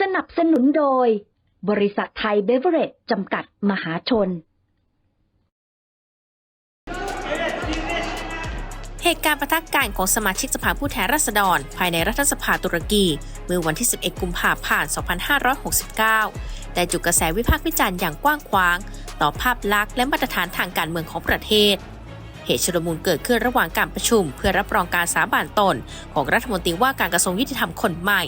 สนับสนุนโดย บริษัทไทยเบเวอเรจจำกัดมหาชน เหตุการณ์ประทะกการของสมาชิกสภาผู้แทนราษฎร ภายในรัฐสภาตุรกี เมื่อวันที่ 11 กุมภาพันธ์ 2569 ได้จุดกระแสวิพากษ์วิจารณ์อย่างกว้างขวาง ต่อภาพลักษณ์และมาตรฐานทางการเมืองของประเทศเหตุชุลมุนเกิดขึ้นระหว่างการประชุม เพื่อรับรองการสาบานตน ของรัฐมนตรีว่าการกระทรวงยุติธรรมคนใหม่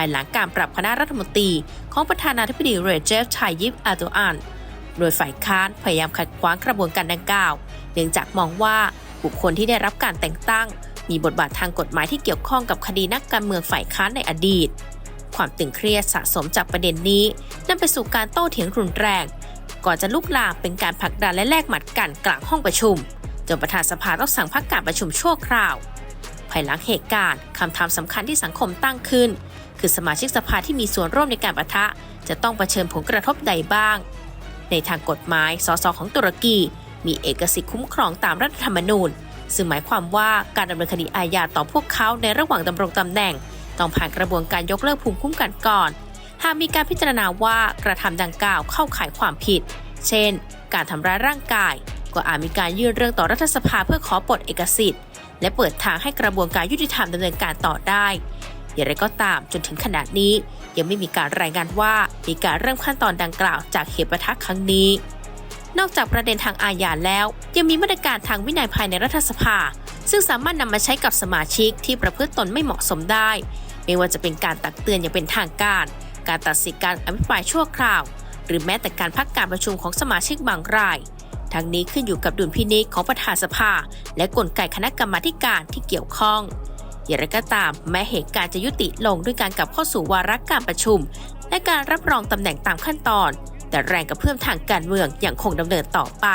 ายหลังการปรับคณะรัฐมนตรี ของประธานาธิบดีเรเจฟไทยิปอาร์โดอัน โดยฝ่ายค้านพยายามขัดขวางกระบวนการดังกล่าว เนื่องจากมองว่าบุคคลที่ได้รับการแต่งตั้ง มีบทบาททางกฎหมายที่เกี่ยวข้องกับคดีนักการเมืองฝ่ายค้านในอดีต ความตึงเครียดสะสมจากประเด็นนี้นำไปสู่การโต้เถียงรุนแรง ก่อนจะลุกลามเป็นการผลักดันและแลกหมัดกันกลางห้องประชุมจนประธานสภาต้องสั่งพักการประชุมชั่วคราว ภายหลังเหตุการณ์คำถามสำคัญที่สังคมตั้งขึ้น คือสมาชิกสภาที่มีส่วนร่วมในการประทะ จะต้องเผชิญผลกระทบใดบ้าง ในทางกฎหมาย สสของตุรกี มีเอกสิทธิ์คุ้มครองตามรัฐธรรมนูญ ซึ่งหมายความว่าการดำเนินคดีอาญาต่อพวกเขาในระหว่างดำรงตำแหน่ง ต้องผ่านกระบวนการยกเลิกภูมิคุ้มกันก่อน หากมีการพิจารณาว่ากระทำดังกล่าวเข้าข่ายความผิด เช่น การทำร้ายร่างกาย ก็อาจมีการยื่นเรื่องต่อรัฐสภาเพื่อขอปลดเอกสิทธิ์ และเปิดทางให้กระบวนการยุติธรรมดำเนินการต่อได้อย่างไรก็ตามจนถึงขณะนี้ ยังไม่มีการรายงานว่ามีการเริ่มขั้นตอนดังกล่าวจากเหตุประทะครั้งนี้ นอกจากประเด็นทางอาญาแล้ว ยังมีมาตรการทางวินัยภายในรัฐสภา ซึ่งสามารถนำมาใช้กับสมาชิกที่ประพฤติตนไม่เหมาะสมได้ ไม่ว่าจะเป็นการตักเตือนอย่างเป็นทางการ การตัดสิทธิการอภิปรายชั่วคราว หรือแม้แต่การพักการประชุมของสมาชิกบางราย ทั้งนี้ขึ้นอยู่กับดุลพินิจของประธานสภา และกลไกคณะกรรมาการที่เกี่ยวข้องอย่างไรก็ตาม แม้เหตุการณ์จะยุติลงด้วยการกลับเข้าสู่วาระการประชุม และการรับรองตำแหน่งตามขั้นตอน แต่แรงกระเพื่อมทางการเมืองยังคงดำเนินต่อไป